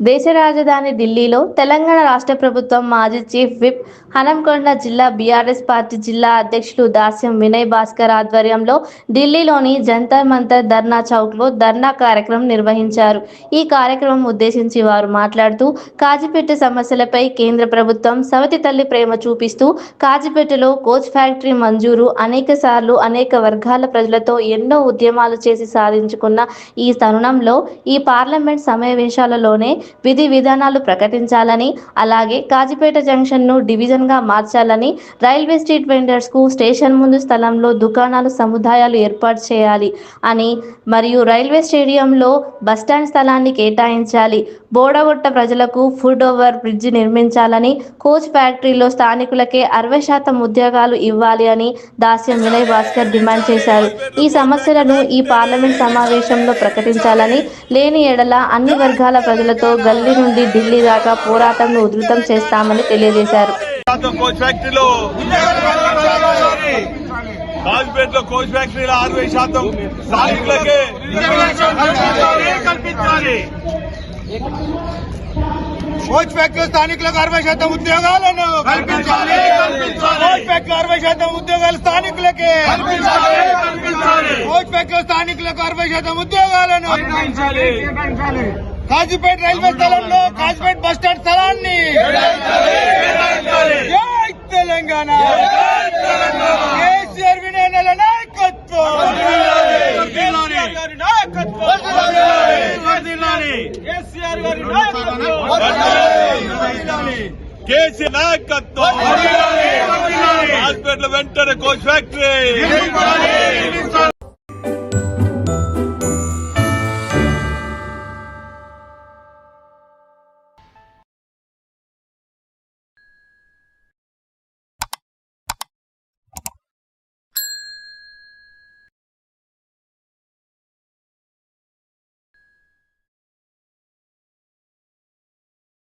దేశ రాజధాని ఢిల్లీలో తెలంగాణ రాష్ట్ర ప్రభుత్వం మాజీ చీఫ్ విప్ హనంకొండ జిల్లా బీఆర్ఎస్ పార్టీ జిల్లా అధ్యక్షులు దాస్యం వినయ్ భాస్కర్ ఆధ్వర్యంలో ఢిల్లీలోని జంతర్ మంతర్ ధర్నా చౌక్లో ధర్నా కార్యక్రమం నిర్వహించారు. ఈ కార్యక్రమం ఉద్దేశించి వారు మాట్లాడుతూ కాజీపేట సమస్యలపై కేంద్ర ప్రభుత్వం సవతి తల్లి ప్రేమ చూపిస్తూ కాజీపేటలో కోచ్ ఫ్యాక్టరీ మంజూరు అనేక సార్లు అనేక వర్గాల ప్రజలతో ఎన్నో ఉద్యమాలు చేసి సాధించుకున్న ఈ తరుణంలో ఈ పార్లమెంట్ సమావేశాలలోనే విధి విధానాలు ప్రకటించాలని అలాగే కాజిపేట జంక్షన్ను డివిజన్గా మార్చాలని రైల్వే స్ట్రీట్ వెండర్స్కు స్టేషన్ ముందు స్థలంలో దుకాణాలు సముదాయాలు ఏర్పాటు చేయాలి అని మరియు రైల్వే స్టేడియంలో బస్టాండ్ స్థలాన్ని కేటాయించాలి. బోడగొట్ట ప్రజలకు ఫుడ్ ఓవర్ బ్రిడ్జ్ నిర్మించాలని కోచ్ ఫ్యాక్టరీలో స్థానికులకే అరవై శాతం ఉద్యోగాలు ఇవ్వాలి అని దాస్యం వినయ్ భాస్కర్ డిమాండ్ చేశారు. ఈ సమస్యలను ఈ పార్లమెంట్ సమావేశంలో ప్రకటించాలని లేని ఎడల అన్ని వర్గాల ప్రజలతో గల్లీ నుండి ఢిల్లీ దాకా పోరాటంను ఉధృతం చేస్తామని తెలియజేశారు. ఫ్యాక్టరీలో కాజ్పేటలో కోచ్ ఫ్యాక్టరీలో అరవై శాతం స్థానికులకే కల్పించాలి. కోచ్ ఫ్యాక్టరీ స్థానికులకు అరవై శాతం ఉద్యోగాలను కల్పించాలి. కల్పించాలి. కోచ్ ఫ్యాక్టరీ అరవై శాతం ఉద్యోగాలు స్థానికులకే. కల్పించాలి. కల్పించాలి. కోచ్ ఫ్యాక్టరీ స్థానికులకు అరవై శాతం ఉద్యోగాలను కల్పించాలి కాజీపేట రైల్వే స్థలంలో కాజీపేట బస్ స్టాండ్ స్థలాన్ని. తెలంగాణ. కేసీఆర్ వినయనల నాయకత్వం. కేసీఆర్ గారి నాయకత్వం. కేసీఆర్ నాయకత్వం. హాస్పిటల్ వెంటనే కోచ్ ఫ్యాక్టరీ.